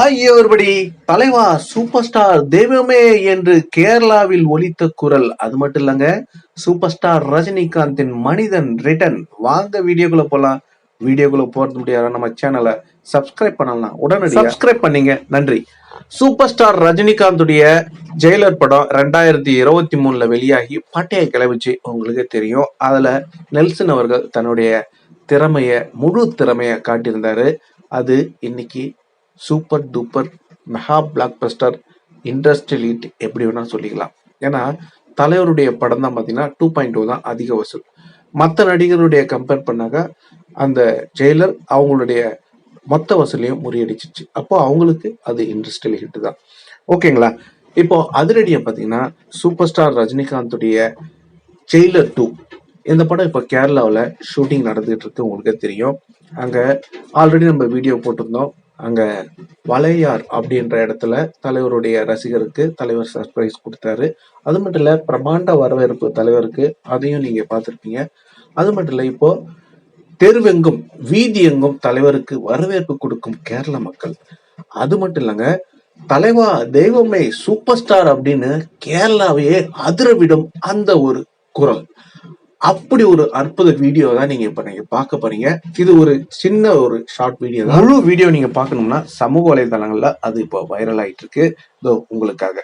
ஆகியவர்படி தலைவா super star தெய்வமே என்று கேரளாவில் ஒலித்த குரல். அது மட்டும் இல்லங்க சூப்பர் ஸ்டார் ரஜினிகாந்தின் மனிதன் ரிட்டன் வாங்க வீடியோக்குள்ள போலாம். வீடியோக்குள்ள போறது முடியாது நம்ம சேனலை சப்ஸ்கிரைப் பண்ணலாம். உடனடி சப்ஸ்கிரைப் பண்ணீங்க. நன்றி. சூப்பர் ஸ்டார் ரஜினிகாந்துடைய ஜெயிலர் படம் ரெண்டாயிரத்தி இருபத்தி மூணுல வெளியாகி பட்டையை கிளம்பிச்சு உங்களுக்கு தெரியும். அதுல நெல்சன் அவர்கள் தன்னுடைய திறமைய முழு திறமைய காட்டியிருந்தாரு. அது இன்னைக்கு super duper mega blockbuster industrial hit எப்படி வேணா சொல்லிக்கலாம். ஏன்னா தலைவருடைய படம் தான் பார்த்தீங்கன்னா டூ பாயிண்ட் டூ oh தான் அதிக வசூல். மற்ற நடிகருடைய கம்பேர் பண்ணாக்க அந்த ஜெயிலர் அவங்களுடைய மொத்த வசூலையும் முறியடிச்சிச்சு. அப்போ அவங்களுக்கு அது இண்டஸ்ட்ரியல் ஹிட் தான். ஓகேங்களா? இப்போ அதிரடியை பார்த்தீங்கன்னா சூப்பர் ஸ்டார் ரஜினிகாந்துடைய ஜெயிலர் டூ இந்த படம் இப்போ கேரளாவில் ஷூட்டிங் நடந்துகிட்டு இருக்கு உங்களுக்கே தெரியும். அங்கே ஆல்ரெடி நம்ம வீடியோ போட்டிருந்தோம். அங்கே வளையார் அப்படின்ற இடத்துல தலைவருடைய ரசிகருக்கு தலைவர் சர்ப்ரைஸ் கொடுத்தாரு. அது மட்டும் இல்லை பிரமாண்ட வரவேற்பு தலைவருக்கு அதையும் நீங்கள் பார்த்துருப்பீங்க. அது மட்டும் இல்லை இப்போ தெருவெங்கும் வீதி எங்கும் தலைவருக்கு வரவேற்பு கொடுக்கும் கேரள மக்கள். அது மட்டும் இல்லைங்க தலைவா தெய்வமே சூப்பர் ஸ்டார் அப்படின்னு கேரளாவையே அதிரவிடும் அந்த ஒரு குரல். அப்படி ஒரு அற்புத வீடியோ தான் நீங்க இப்ப நீங்க பார்க்க போறீங்க. இது ஒரு சின்ன ஒரு ஷார்ட் வீடியோ தான். முழு வீடியோ நீங்க பார்க்கணும்னா சமூக வலைதளங்கள்ல அது இப்போ வைரல் ஆயிட்டு இருக்கு இதோ உங்களுக்காக.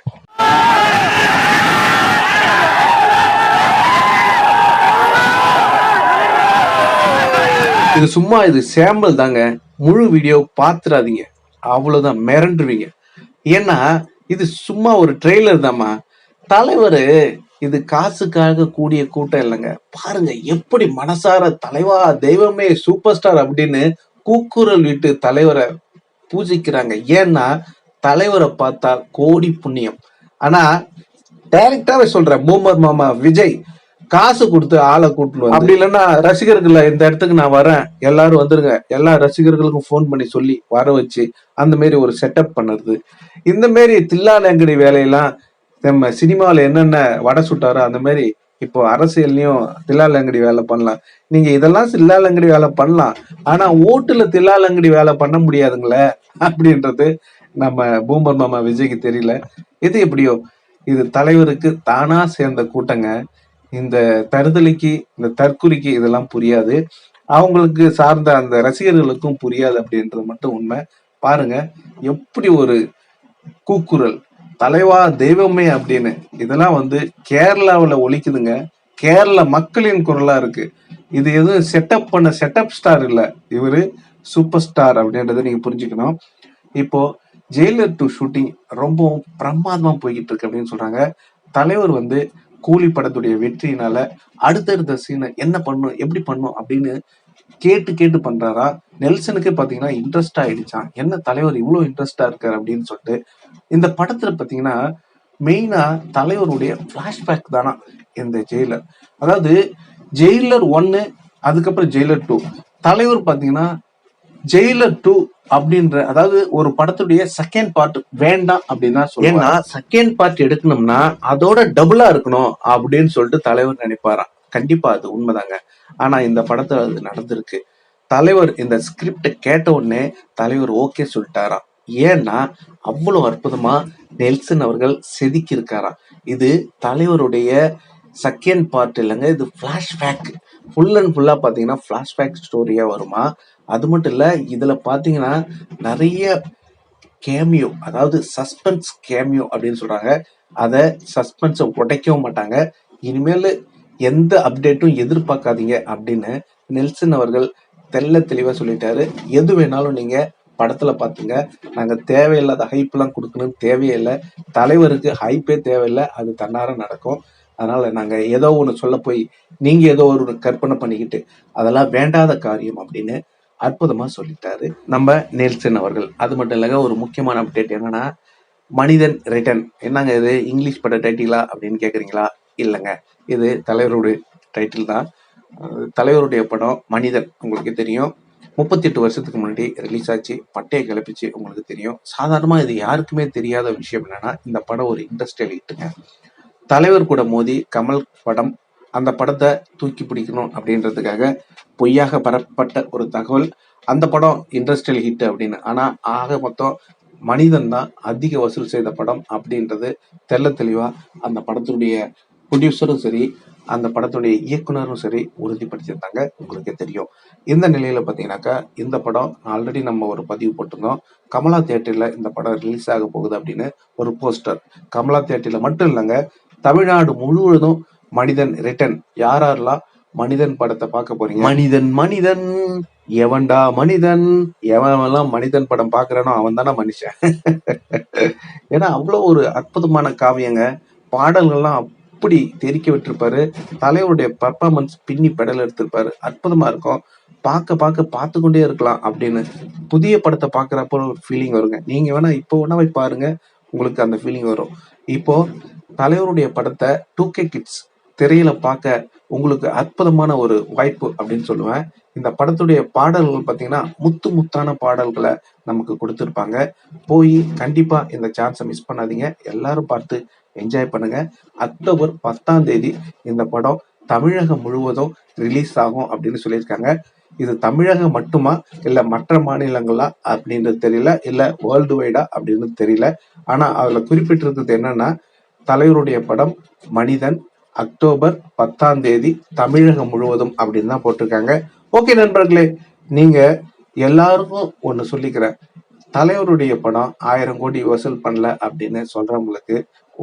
இது சும்மா இது சேம்பிள் தாங்க. முழு வீடியோ பார்த்துடாதீங்க. அவ்வளவுதான் மிரண்டுருவீங்க. ஏன்னா இது சும்மா ஒரு ட்ரெய்லர் தாம்மா. தலைவர் இது காசுக்காக கூடிய கூட்டம் இல்லைங்க. பாருங்க எப்படி மனசார தலைவா தெய்வமே சூப்பர் ஸ்டார் அப்படின்னு கூக்குரல் விட்டு தலைவரை பூஜிக்கிறாங்க. ஏன்னா தலைவரை பார்த்தா கோடி புண்ணியம். ஆனா டைரக்டாவே சொல்றேன் பூமர் மாமா விஜய் காசு கொடுத்து ஆளை கூட்டுவோம் அப்படி இல்லைன்னா ரசிகர்கள் இந்த இடத்துக்கு நான் வரேன். எல்லாரும் வந்துருங்க. எல்லா ரசிகர்களுக்கும் ஃபோன் பண்ணி சொல்லி வர வச்சு அந்த மாரி ஒரு செட்டப் பண்ணுறது. இந்த மாரி தில்லாலங்கடி வேலையெல்லாம் நம்ம சினிமாவில் என்னென்ன வடை சுட்டாரோ அந்த மாதிரி இப்போ அரசியல்லையும் தில்லாலங்கடி வேலை பண்ணலாம். நீங்க இதெல்லாம் தில்லாலங்கடி வேலை பண்ணலாம். ஆனா ஓட்டுல தில்லாலங்கடி வேலை பண்ண முடியாதுங்களே அப்படின்றது நம்ம பூமர் மாமா விஜய்க்கு தெரியல. இது எப்படியோ இது தலைவருக்கு தானா சேர்ந்த கூட்டங்க. இந்த தருதலைக்கு இந்த தற்குறிக்கு இதெல்லாம் புரியாது. அவங்களுக்கு சார்ந்த அந்த ரசிகர்களுக்கும் புரியாது அப்படின்றது மட்டும் உண்மை. பாருங்க எப்படி ஒரு கூக்குரல் தலைவா தெய்வமே அப்படின்னு. இதெல்லாம் வந்து கேரளாவில் ஒழிக்குதுங்க. கேரள மக்களின் குரலா இருக்கு. இது எதுவும் செட்டப் பண்ண செட்டப் ஸ்டார் இல்ல. இவரு சூப்பர் ஸ்டார் அப்படின்றத நீங்க புரிஞ்சுக்கணும். இப்போ ஜெயிலர் டூ ஷூட்டிங் ரொம்பவும் பிரமாதமா போய்கிட்டு இருக்கு அப்படின்னு சொல்றாங்க. தலைவர் வந்து கூலி படத்துடைய வெற்றியினால அடுத்தடுத்த சீனை என்ன பண்ணும் எப்படி பண்ணும் அப்படின்னு கேட்டு கேட்டு பண்றாரா? நெல்சனுக்கு பாத்தீங்கன்னா இன்ட்ரெஸ்ட் ஆயிடுச்சான் என்ன தலைவர் இவ்வளவு இன்ட்ரெஸ்டா இருக்காரு அப்படின்னு சொல்லிட்டு இந்த படத்துல பாத்தீங்கன்னா மெயினா தலைவருடைய பிளாஷ்பேக் தானா இந்த ஜெயிலர் அதாவது ஜெயிலர் ஒன்னு அதுக்கப்புறம் ஜெயிலர் டூ தலைவர் பாத்தீங்கன்னா ஜெயிலர் டூ அப்படின்ற அதாவது ஒரு படத்துடைய செகண்ட் பார்ட் வேண்டாம் அப்படின்னா ஏன்னா செகண்ட் பார்ட் எடுக்கணும்னா அதோட டபுளா இருக்கணும் அப்படின்னு சொல்லிட்டு தலைவர் நினைப்பாராம். கண்டிப்பா அது உண்மைதாங்க. ஆனா இந்த படத்துல அது நடந்திருக்கு. தலைவர் இந்த ஸ்கிரிப்ட கேட்ட உடனே தலைவர் ஓகே சொல்லிட்டாராம். ஏன்னா அவ்வளவு அற்புதமா நெல்சன் அவர்கள் செதுக்கி இருக்காராம் இது தலைவருடைய செகண்ட் பார்ட் இல்லைங்க இது பிளாஷ்பேக் ஃபுல் அண்ட் ஃபுல்லா பாத்தீங்கன்னா பிளாஷ்பேக் ஸ்டோரியா வருமா? அது மட்டும் இல்ல இதுல பாத்தீங்கன்னா நிறைய கேமியோ அதாவது சஸ்பென்ஸ் கேமியோ அப்படின்னு சொல்றாங்க. அதை சஸ்பென்ஸை உடைக்கவும் மாட்டாங்க. இனிமேல் எந்த அப்டேட்டும் எதிர்பார்க்காதீங்க அப்படின்னு நெல்சன் அவர்கள் தெல்ல தெளிவா சொல்லிட்டாரு. எது வேணாலும் நீங்க படத்துல பாத்துங்க. நாங்க தேவையில்லாத ஹைப் எல்லாம் கொடுக்கணும்னு தேவையே இல்லை தலைவருக்கு ஹைப்பே தேவையில்லை. அது தன்னார நடக்கும். அதனால நாங்க ஏதோ ஒன்று சொல்ல போய் நீங்க ஏதோ ஒரு கற்பனை பண்ணிக்கிட்டு அதெல்லாம் வேண்டாத காரியம் அப்படின்னு அற்புதமா சொல்லிட்டாரு நம்ம நெல்சன் அவர்கள். அது மட்டும் இல்லைங்க ஒரு முக்கியமான அப்டேட் என்னன்னா மனிதன் ரிட்டன் என்னங்க இது? இங்கிலீஷ் பட டைட்டிலா அப்படின்னு கேக்குறீங்களா? இல்லைங்க. இது தலைவருடைய டைட்டில் தான். தலைவருடைய படம் மனிதன் உங்களுக்கு தெரியும். முப்பத்தி எட்டு வருஷத்துக்கு முன்னாடி ரிலீஸ் ஆச்சு. பட்டையை கிளப்பிச்சு உங்களுக்கு தெரியும். சாதாரணமாக இது யாருக்குமே தெரியாத விஷயம் என்னன்னா இந்த படம் ஒரு இண்டஸ்ட்ரியல் ஹிட்டுங்க தலைவர் கூட மோதி கமல் படம் அந்த படத்தை தூக்கி பிடிக்கணும் அப்படின்றதுக்காக பொய்யாக பரப்பப்பட்ட ஒரு தகவல். அந்த படம் இண்டஸ்ட்ரியல் ஹிட் அப்படின்னு. ஆனால் ஆக மொத்தம் மனிதன் தான் அதிக வசூல் செய்த படம் அப்படின்றது தெல்ல தெளிவாக அந்த படத்துடைய ப்ரொடியூசரும் சரி அந்த படத்துடைய இயக்குனரும் சரி உறுதிப்படுத்தியிருந்தாங்க. உங்களுக்கே தெரியும். இந்த நிலையில் பார்த்தீங்கன்னாக்கா இந்த படம் ஆல்ரெடி நம்ம ஒரு பதிவு போட்டிருந்தோம். கமலா தேட்டரில் இந்த படம் ரிலீஸ் ஆக போகுது அப்படின்னு ஒரு போஸ்டர் கமலா தேட்டரில் மட்டும் இல்லைங்க தமிழ்நாடு முழுவதும் மனிதன் ரிட்டன் யார் யாரெல்லாம் மனிதன் படத்தை பார்க்க போறீங்க? மனிதன் மனிதன். எவன்டா மனிதன்? எவன் மனிதன் படம் பாக்குறானோ அவன் தானே மனுஷன். ஏன்னா அவ்வளோ ஒரு அற்புதமான காவியங்க. பாடல்கள்லாம் அப்படி தெரிக்க விட்டுருப்பாரு. தலைவருடைய பர்ஃபார்மன்ஸ் பின்னி பெடல் எடுத்திருப்பாரு. அற்புதமா இருக்கும். பார்க்க பார்க்க பார்த்து கொண்டே இருக்கலாம் அப்படின்னு புதிய படத்தை பார்க்குறப்போ ஒரு ஃபீலிங் வருங்க. நீங்க வேணா இப்போ வேணா போய் பாருங்க. உங்களுக்கு அந்த ஃபீலிங் வரும். இப்போ தலைவருடைய படத்தை டூ கே கிட்ஸ் திரையில பார்க்க உங்களுக்கு அற்புதமான ஒரு வாய்ப்பு அப்படின்னு சொல்லுவேன். இந்த படத்துடைய பாடல்கள் பார்த்தீங்கன்னா முத்து முத்தான பாடல்களை நமக்கு கொடுத்துருப்பாங்க. போய் கண்டிப்பாக இந்த சான்ஸை மிஸ் பண்ணாதீங்க. எல்லாரும் பார்த்து என்ஜாய் பண்ணுங்க. அக்டோபர் பத்தாம் தேதி இந்த படம் தமிழகம் முழுவதும் ரிலீஸ் ஆகும் அப்படின்னு சொல்லியிருக்காங்க. இது தமிழகம் மட்டுமா இல்லை மற்ற மாநிலங்களா அப்படின்றது தெரியல இல்லை வேர்ல்டு வைடா அப்படின்னு தெரியல. ஆனால் அதில் குறிப்பிட்டிருக்கிறது என்னன்னா தலைவருடைய படம் மனிதன் அக்டோபர் பத்தாம் தேதி தமிழகம் முழுவதும் அப்படின்னு தான் போட்டிருக்காங்க. ஓகே நண்பர்களே நீங்க எல்லாருக்கும் ஒண்ணு சொல்லிக்கிறேன். தலைவருடைய படம் ஆயிரம் கோடி வசூல் பண்ணல அப்படின்னு சொல்றவங்களுக்கு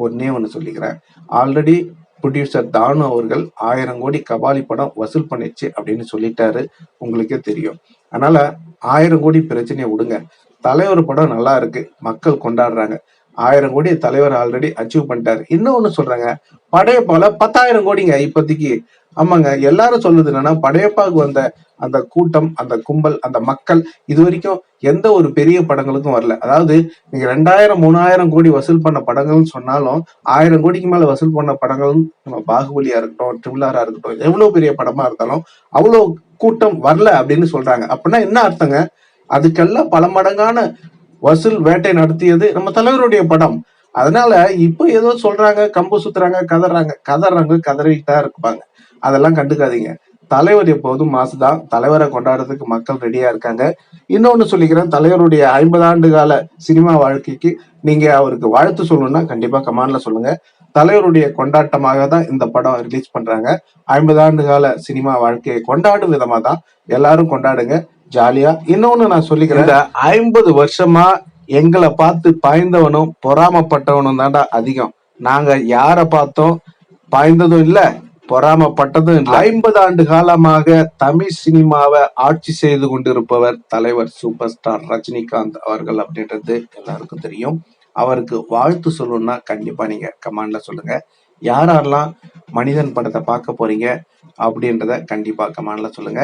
ஒன்னே ஒண்ணு சொல்லிக்கிறேன். ஆல்ரெடி ப்ரொடியூசர் தானு அவர்கள் ஆயிரம் கோடி கபாலி படம் வசூல் பண்ணிச்சு அப்படின்னு சொல்லிட்டாரு. உங்களுக்கே தெரியும். அதனால ஆயிரம் கோடி பிரச்சனையை விடுங்க. தலைவர் படம் நல்லா இருக்கு. மக்கள் கொண்டாடுறாங்க. ஆயிரம் கோடி தலைவர் ஆல்ரெடி அச்சீவ் பண்ணிட்டாரு. இன்னொன்னு சொல்றாங்க. படையப்பால பத்தாயிரம் கோடிங்க இப்போதைக்கு. ஆமாங்க. எல்லாரும் சொல்லுது என்னன்னா படையப்பாவுக்கு வந்த அந்த கூட்டம் அந்த கும்பல் அந்த மக்கள் இது வரைக்கும் எந்த ஒரு பெரிய படங்களுக்கும் வரல. அதாவது நீங்க ரெண்டாயிரம் மூணாயிரம் கோடி வசூல் பண்ண படங்கள்னு சொன்னாலும் ஆயிரம் கோடிக்கு மேல வசூல் பண்ண படங்களும் நம்ம பாகுபலியா இருக்கட்டும் ட்ரிபிளாரா இருக்கட்டும் எவ்வளவு பெரிய படமா இருந்தாலும் அவ்வளவு கூட்டம் வரல அப்படின்னு சொல்றாங்க. அப்படின்னா என்ன அர்த்தங்க? அதுக்கெல்லாம் பல மடங்கான வசூல் வேட்டை நடத்தியது நம்ம தலைவருடைய படம். அதனால இப்போ ஏதோ சொல்றாங்க கம்பு சுத்துறாங்க கதறாங்க. கதறாங்க கதறிட்டா தான் இருப்பாங்க. அதெல்லாம் கண்டுக்காதீங்க. தலைவர் எப்போதும் மாசுதான். தலைவரை கொண்டாடுறதுக்கு மக்கள் ரெடியா இருக்காங்க. இன்னொன்னு சொல்லிக்கிறேன். தலைவருடைய ஐம்பது ஆண்டு கால சினிமா வாழ்க்கைக்கு நீங்க அவருக்கு வாழ்த்து சொல்லணும்னா கண்டிப்பா கமான்ல சொல்லுங்க. தலைவருடைய கொண்டாட்டமாக தான் இந்த படம் ரிலீஸ் பண்றாங்க. ஐம்பது ஆண்டு கால சினிமா வாழ்க்கையை கொண்டாடும் விதமா தான் எல்லாரும் கொண்டாடுங்க. ஜாலியா. இன்னொன்னு நான் சொல்லிக்கிறேன். ஐம்பது வருஷமா எங்களை பார்த்து பாய்ந்தவனும் பொறாமப்பட்டவனும் தாண்டா அதிகம். நாங்க யார பார்த்தோம் பாய்ந்ததும் இல்ல பொறாமப்பட்டதும் இல்லை. ஐம்பது ஆண்டு காலமாக தமிழ் சினிமாவை ஆட்சி செய்து கொண்டிருப்பவர் தலைவர் சூப்பர் ஸ்டார் ரஜினிகாந்த் அவர்கள் அப்படின்றது எல்லாருக்கும் தெரியும். அவருக்கு வாழ்த்து சொல்லணும்னா கண்டிப்பா நீங்க கமாண்ட்ல சொல்லுங்க. யாரெல்லாம் மனிதன் படத்தை பார்க்க போறீங்க அப்படின்றத கண்டிப்பா கமாண்ட்ல சொல்லுங்க.